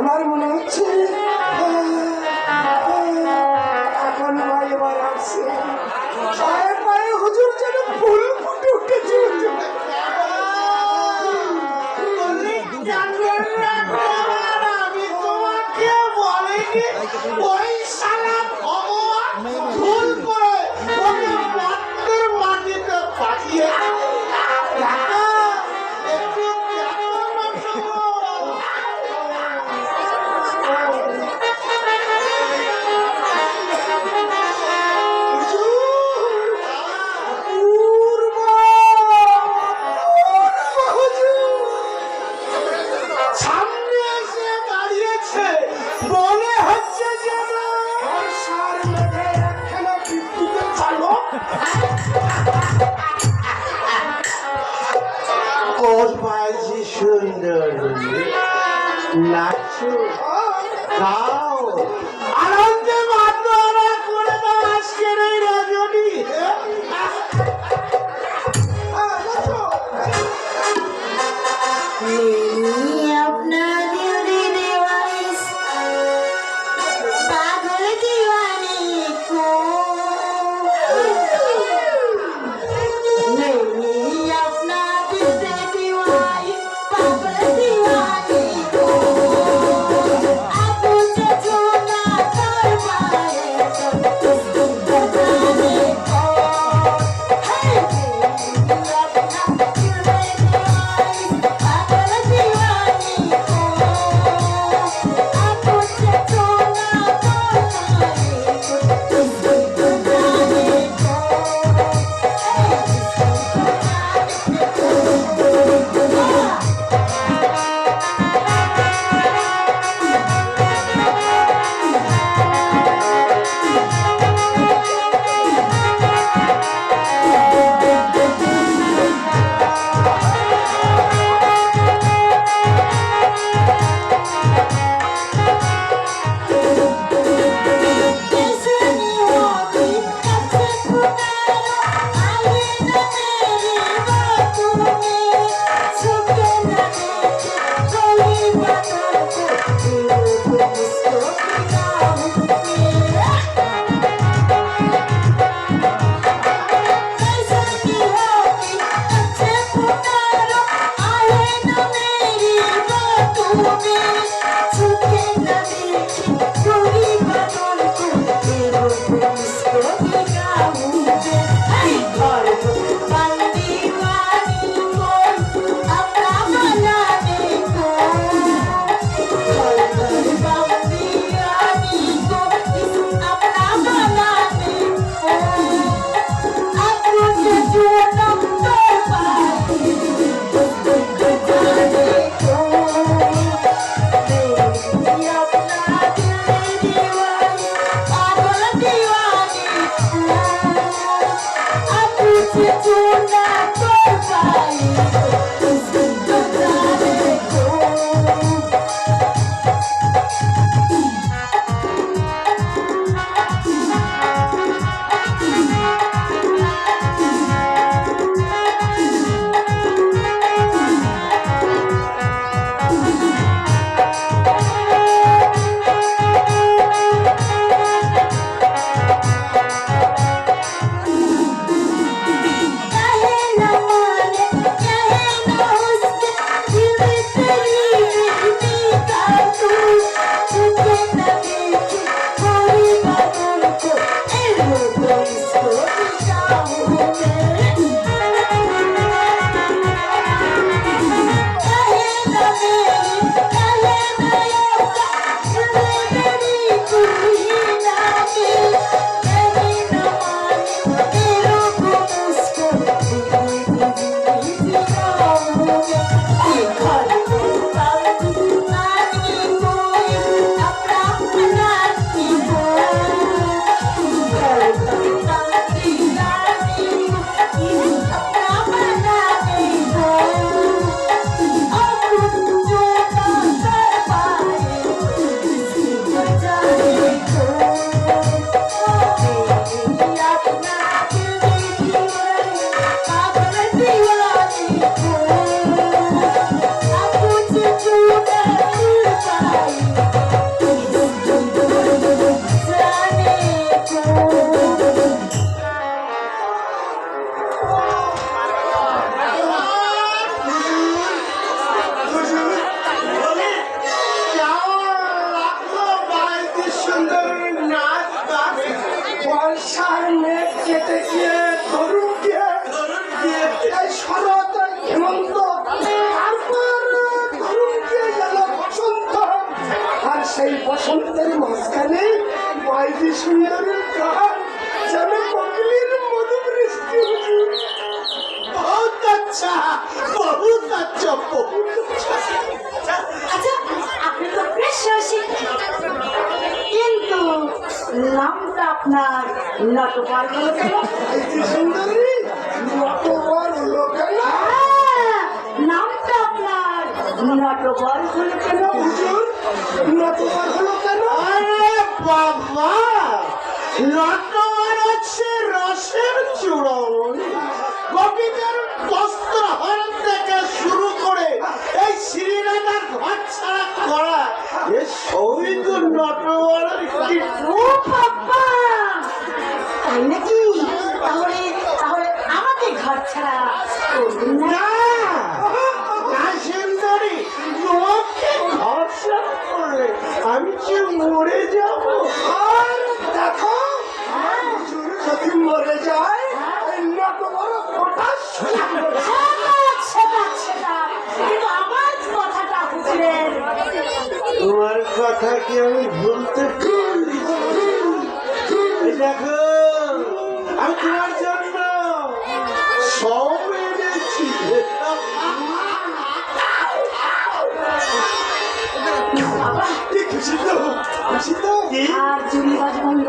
I'm Good morning, Munich. you. নটবার হলো কেন সুন্দরী নটবার হলো নামটা আপনার নটবর হলো কেন হুজুর নটবার হলো কেন আরে বাবা নটবার হচ্ছে রসের চূড়ামণি কবিদের বস্ত্রহরণ থেকে শুরু করে এই শ্রীরাধার ঘর ছাড়া করা এ তো নটবরের কৃত্য। ও বাবা তাই নাকি? তাহলে তাহলে আমাকে ঘর ছাড়া না। না না সুন্দরী তোমাকে ধর্ষণ করলে আমি কি মরে যাব? আর দেখো যদি মরে যায়। কিন্তু আমার কথাটা বুঝলেন তোমার কথা কি আমি ভুলতে দেখো তোমার জন্য সব এনেছি বাবা কি খুশি তো খুশি তো কি আর জুড়ি বাজ বন্ধ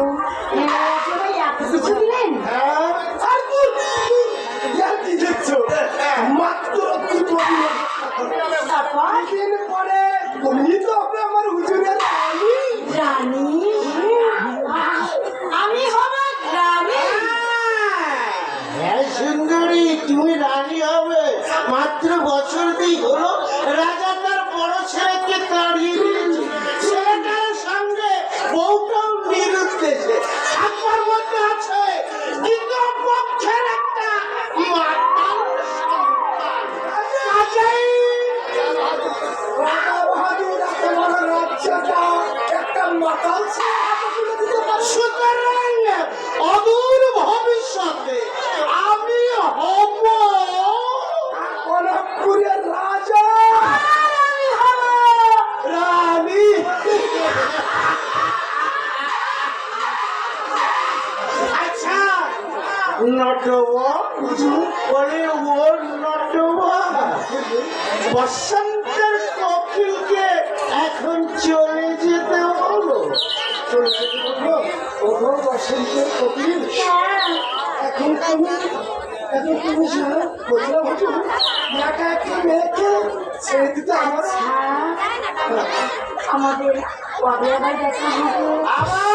নটবা বলে ও নটবা বসন্তের কপিলকে এখন চলে যেতে বলো চলে যেতে বলো ওগো বসন্তের কপিল এখন তুমি এখন তুমি শুনো বলছিলাম হুজুর একা একটা মেয়েকে ছেড়ে দিতে আমার আমাদের আবার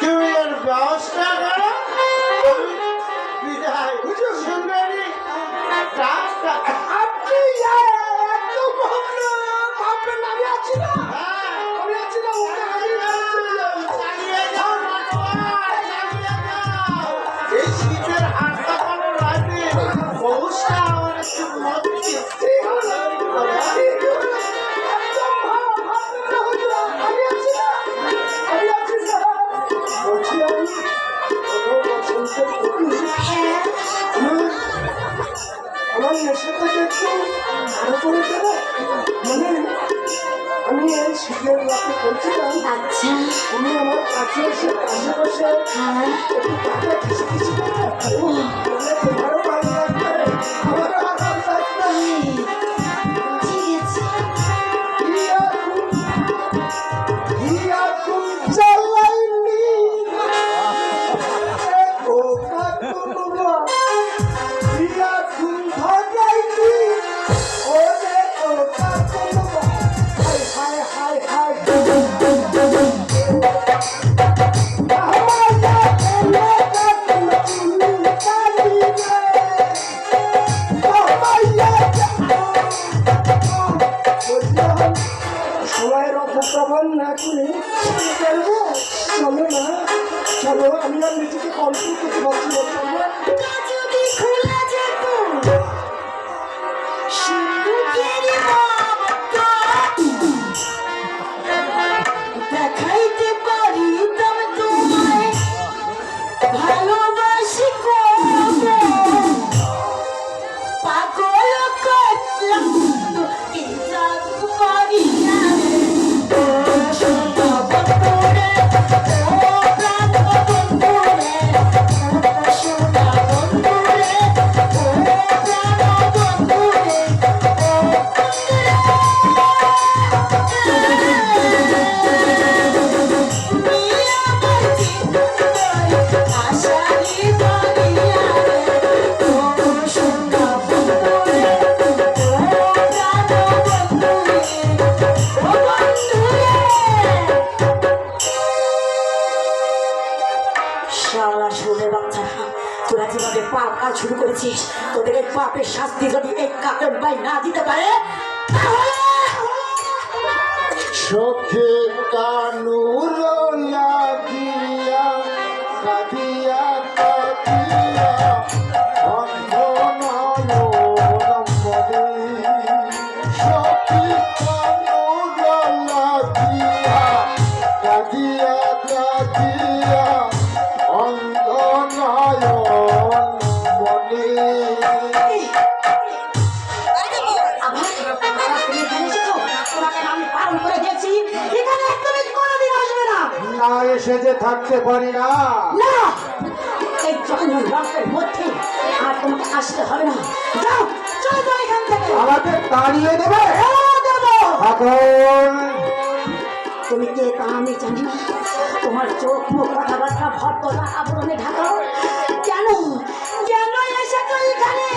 তুমি এর ব্যবস্থা করো বিদায় সুন্দরী কাছে এসে কাছে বসে একটু কিছু কিছু দেবে এই পাপের শাস্তি যদি এই কাপের ভাই না দিতে পারে সখে কানুর লাগিয়া থাকতে পারি না। না! এই জঘন্য রক্তের মধ্যে আর তোমাকে আসতে হবে না। যাও চলে যাও এখান থেকে। আমাকে তাড়িয়ে দেবে। হ্যাঁ, এখন তুমি কে তা আমি জানি না। তোমার চোখ মুখ কথাবার্তা ভদ্রতা আবরণে ঢাকা। কেন? কেন এসেছ এখানে?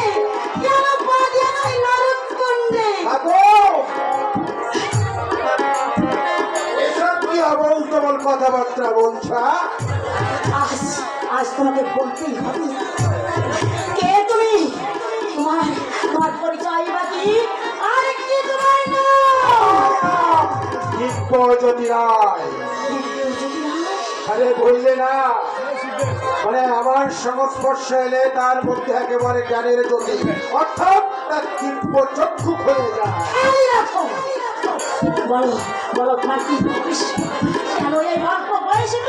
হ্যাঁ? আজ আজ তোমাকে বলতেই হবে। কে তুমি? তোমার তোমার পরিচয় বা কি? আর কি তোমার নাম? জ্যোতি রায় আরে বললে না। মানে আমার সংস্পর্শ এলে তার মধ্যে একেবারে জ্ঞানের জ্যোতি অর্থাৎ তার দিব্য চক্ষু খুলে যায়। বলো বলো তোমার কি কেন এই বয়সে